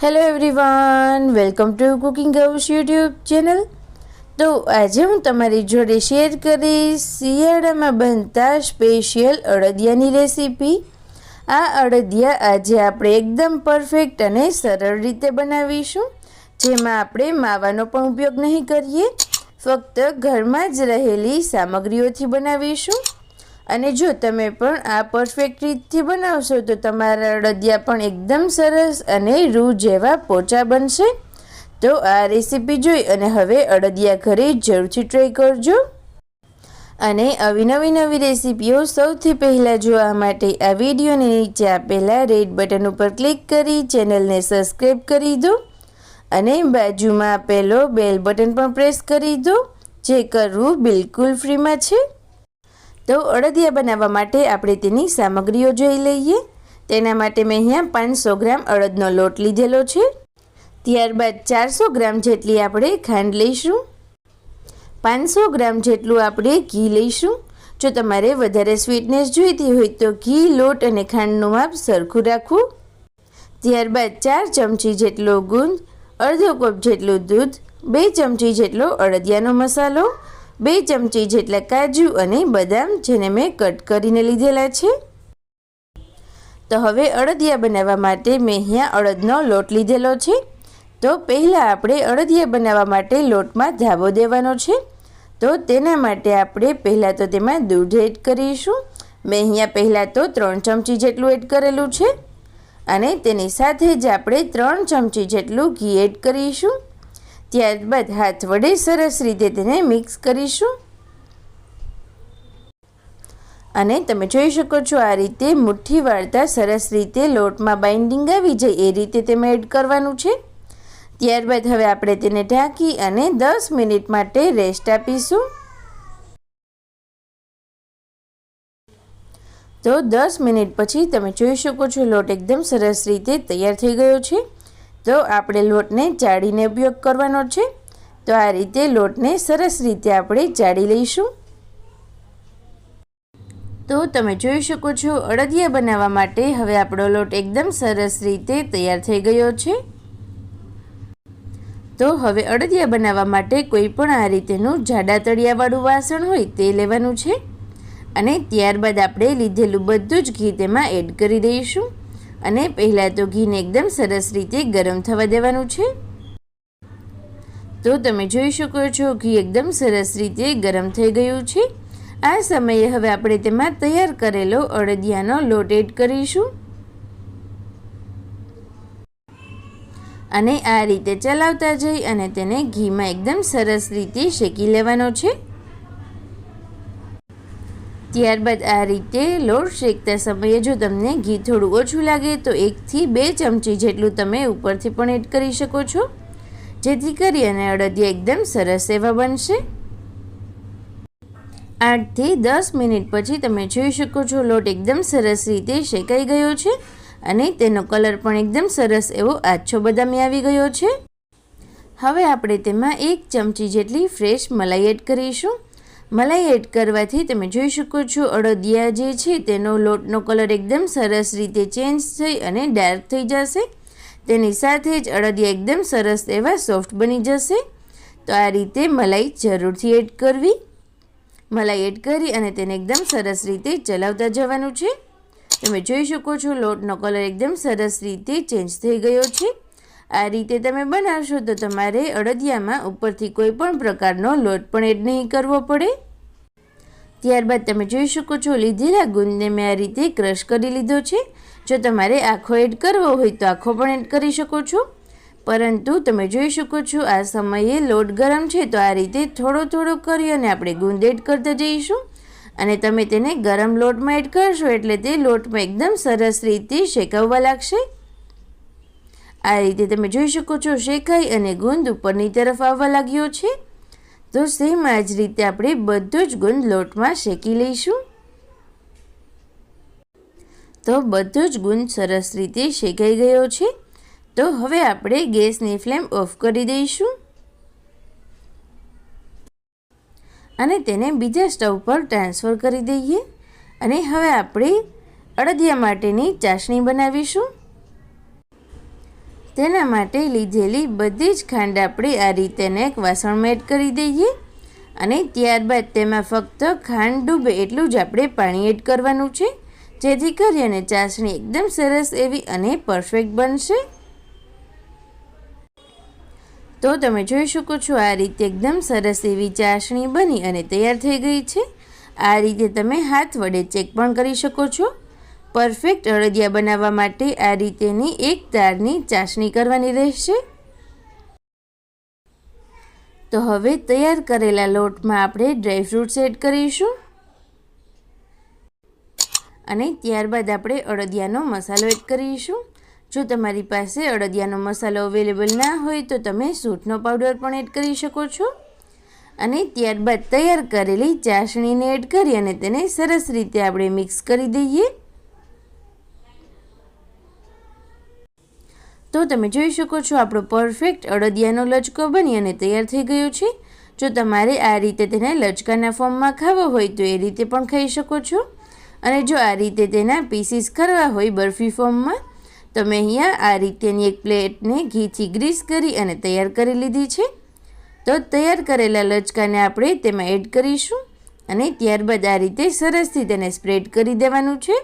Hello everyone welcome to cooking house YouTube channel તો આજે હું તમારી જોડે શેર કરીશ શિયાળામાં બનતા સ્પેશિયલ અડદિયાની રેસીપી આ અડદિયા આજે આપણે એકદમ પરફેક્ટ અને સરળ રીતે બનાવીશું, જેમાં આપણે માવાનો પણ ઉપયોગ નહીં કરીએ. ફક્ત ઘરમાં જ રહેલી સામગ્રીઓથી બનાવીશું. અને જો તમે પણ આ પરફેક્ટ રીતથી બનાવશો, તો તમારા અડદિયા પણ એકદમ સરસ અને રૂ જેવા પોચા બનશે. તો આ રેસીપી જોઈ અને હવે અડદિયા ઘરે જરૂરથી ટ્રાય કરજો. અને આવી નવી નવી રેસીપીઓ સૌથી પહેલાં જોવા માટે આ વિડીયોની નીચે આપેલા રેડ બટન ઉપર ક્લિક કરી ચેનલને સબસ્ક્રાઈબ કરી દો. અને બાજુમાં આપેલો બેલ બટન પણ પ્રેસ કરી દો, જે કરવું બિલકુલ ફ્રીમાં છે. તો અડદિયા બનાવવા માટે આપણે તેની સામગ્રીઓ જોઈ લઈએ. તેના માટે મેં અહીંયા પાંચસો ગ્રામ અડદનો લોટ લીધેલો છે. ત્યારબાદ ચારસો ગ્રામ જેટલી આપણે ખાંડ લઈશું. પાંચસો ગ્રામ જેટલું આપણે ઘી લઈશું. જો તમારે વધારે સ્વીટનેસ જોઈતી હોય તો ઘી, લોટ અને ખાંડનું માપ સરખું રાખવું. ત્યારબાદ ચાર ચમચી જેટલો ગુંદ અડધો કપ જેટલું દૂધ, બે ચમચી જેટલો અડદિયાનો મસાલો બે ચમચી જેટલા કાજુ અને બદામ જેને મેં કટ કરીને લીધેલા છે. તો હવે અડદિયા બનાવવા માટે મેં અહીંયા અડદનો લોટ લીધેલો છે. તો પહેલાં આપણે અડદિયા બનાવવા માટે લોટમાં ધાબો દેવાનો છે. તો તેના માટે આપણે પહેલાં તો તેમાં દૂધ એડ કરીશું. મેં અહીંયા પહેલાં તો ત્રણ ચમચી જેટલું એડ કરેલું છે. અને તેની સાથે જ આપણે ત્રણ ચમચી જેટલું ઘી એડ કરીશું. ત્યારબાદ હાથ વડે સરસ રીતે તેને મિક્સ કરીશું. અને તમે જોઈ શકો છો આ રીતે મુઠ્ઠી વાળતા સરસ રીતે લોટમાં બાઇન્ડિંગ આવી જાય એ રીતે તેમાં એડ કરવાનું છે. ત્યારબાદ હવે આપણે તેને ઢાંકી અને દસ મિનિટ માટે રેસ્ટ આપીશું. તો દસ મિનિટ પછી તમે જોઈ શકો છો લોટ એકદમ સરસ રીતે તૈયાર થઈ ગયો છે. તો આપણે લોટને ચાળીને ઉપયોગ કરવાનો છે. તો આ રીતે લોટને સરસ રીતે આપણે ચાળી લઈશું. તો તમે જોઈ શકો છો, અડદિયા બનાવવા માટે હવે આપણો લોટ એકદમ સરસ રીતે તૈયાર થઈ ગયો છે. તો હવે અડદિયા બનાવવા માટે કોઈ પણ આ રીતેનું જાડા તળિયાવાળું વાસણ હોય તે લેવાનું છે. અને ત્યારબાદ આપણે લીધેલું બધું જ ઘી તેમાં એડ કરી દઈશું. અને પહેલાં તો ઘીને એકદમ સરસ રીતે ગરમ થવા દેવાનું છે. તો તમે જોઈ શકો છો, ઘી એકદમ સરસ રીતે ગરમ થઈ ગયું છે. આ સમયે હવે આપણે તેમાં તૈયાર કરેલો અડદિયાનો લોટ એડ કરીશું. અને આ રીતે ચલાવતા જઈ અને તેને ઘીમાં એકદમ સરસ રીતે શેકી લેવાનો છે. ત્યારબાદ આ રીતે લોટ શેકતા સમયે જો તમને ઘી થોડું ઓછું લાગે તો એકથી બે ચમચી જેટલું તમે ઉપરથી પણ એડ કરી શકો છો. જેથી કરી અને અડદિયા એકદમ સરસ એવા બનશે. આઠથી દસ મિનિટ પછી તમે જોઈ શકો છો લોટ એકદમ સરસ રીતે શેકાઈ ગયો છે અને તેનો કલર પણ એકદમ સરસ એવો આછો બદામી આવી ગયો છે. હવે આપણે તેમાં એક ચમચી જેટલી ફ્રેશ મલાઈ એડ કરીશું. મલાઈ એડ કરવાથી તમે જોઈ શકો છો, અડદિયા જે છે તેનો લોટનો કલર એકદમ સરસ રીતે ચેન્જ થઈ અને ડાર્ક થઈ જશે. તેની સાથે જ અડદિયા એકદમ સરસ એવા સોફ્ટ બની જશે. તો આ રીતે મલાઈ જરૂરથી એડ કરવી. મલાઈ એડ કરી અને તેને એકદમ સરસ રીતે ચલાવતા જવાનું છે. તમે જોઈ શકો છો, લોટનો કલર એકદમ સરસ રીતે ચેન્જ થઈ ગયો છે. આ રીતે તમે બનાવશો તો તમારે અડદિયામાં ઉપરથી કોઈ પણ પ્રકારનો લોટ પણ એડ નહીં કરવો પડે. ત્યારબાદ તમે જોઈ શકો છો, લીધેલા ગુંદને મેં આ રીતે ક્રશ કરી લીધો છે. જો તમારે આખો એડ કરવો હોય તો આખો પણ એડ કરી શકો છો. પરંતુ તમે જોઈ શકો છો, આ સમયે લોટ ગરમ છે તો આ રીતે થોડો થોડો કરી અને આપણે ગુંદ એડ કરતા જઈશું. અને તમે તેને ગરમ લોટમાં એડ કરશો એટલે તે લોટમાં એકદમ સરસ રીતે શેકવવા લાગશે. આ રીતે તમે જોઈ શકો છો શેકાઈ અને ગુંદ ઉપરની તરફ આવવા લાગ્યો છે. તો સેમ આ જ રીતે આપણે બધો જ ગુંદ લોટમાં શેકી લઈશું. તો બધો જ ગુંદ સરસ રીતે શેકાઈ ગયો છે. તો હવે આપણે ગેસની ફ્લેમ ઓફ કરી દઈશું. અને તેને બીજા સ્ટવ પર ટ્રાન્સફર કરી દઈએ. અને હવે આપણે અડદિયા માટેની ચાસણી બનાવીશું. તેના માટે લીધેલી બધી જ ખાંડ આપણે આ રીતે એક વાસણમાં એડ કરી દઈએ અને ત્યારબાદ તેમાં ફક્ત ખાંડ ડૂબે એટલું જ આપણે પાણી એડ કરવાનું છે. જેથી કરી અને ચાસણી એકદમ સરસ એવી અને પરફેક્ટ બનશે. તો તમે જોઈ શકો છો આ રીતે એકદમ સરસ એવી ચાસણી બની અને તૈયાર થઈ ગઈ છે. આ રીતે તમે હાથ વડે ચેક પણ કરી શકો છો. પરફેક્ટ અળદિયા બનાવવા માટે આ રીતેની એક તારની ચાસણી કરવાની રહેશે. તો હવે તૈયાર કરેલા લોટમાં આપણે ડ્રાયફ્રૂટ્સ એડ કરીશું. અને ત્યારબાદ આપણે અડદિયાનો મસાલો એડ કરીશું. જો તમારી પાસે અડદિયાનો મસાલો અવેલેબલ ના હોય તો તમે સૂટનો પાવડર પણ એડ કરી શકો છો. અને ત્યારબાદ તૈયાર કરેલી ચાસણીને એડ કરી અને તેને સરસ રીતે આપણે મિક્સ કરી દઈએ. તો તમે જોઈ શકો છો, આપણો પરફેક્ટ અડદિયાનો લચકો બની અને તૈયાર થઈ ગયો છે. જો તમારે આ રીતે તેને લચકાના ફોર્મમાં ખાવો હોય તો એ રીતે પણ ખાઈ શકો છો. અને જો આ રીતે તેના પીસીસ કરવા હોય બરફી ફોર્મમાં તમે અહીંયા આ રીતેની એક પ્લેટને ઘીથી ગ્રીસ કરી અને તૈયાર કરી લીધી છે. તો તૈયાર કરેલા લચકાને આપણે તેમાં એડ કરીશું અને ત્યારબાદ આ રીતે સરસથી તેને સ્પ્રેડ કરી દેવાનું છે.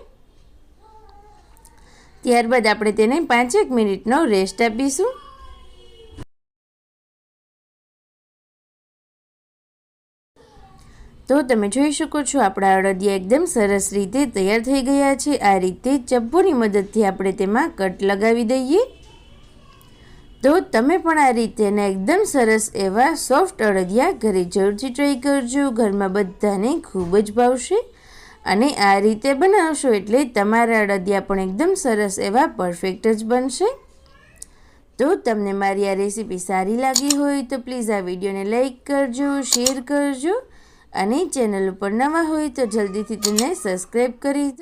ત્યારબાદ આપણે તેને પાંચેક મિનિટનો રેસ્ટ આપીશું. તો તમે જોઈ શકો છો, આપણા અડદિયા એકદમ સરસ રીતે તૈયાર થઈ ગયા છે. આ રીતે ચપ્પુની મદદથી આપણે તેમાં કટ લગાવી દઈએ. તો તમે પણ આ રીતેના એકદમ સરસ એવા સોફ્ટ અડદિયા ઘરે જરૂરથી ટ્રાય કરજો. ઘરમાં બધાને ખૂબ જ ભાવશે. અને આ રીતે બનાવશો એટલે તમારા અડદિયા પણ એકદમ સરસ એવા પરફેક્ટ જ બનશે. તો તમને મારી આ રેસીપી સારી લાગી હોય તો પ્લીઝ આ વિડીયોને લાઇક કરજો શેર કરજો અને ચેનલ ઉપર નવા હોય તો જલ્દીથી તેને સબસ્ક્રાઈબ કરી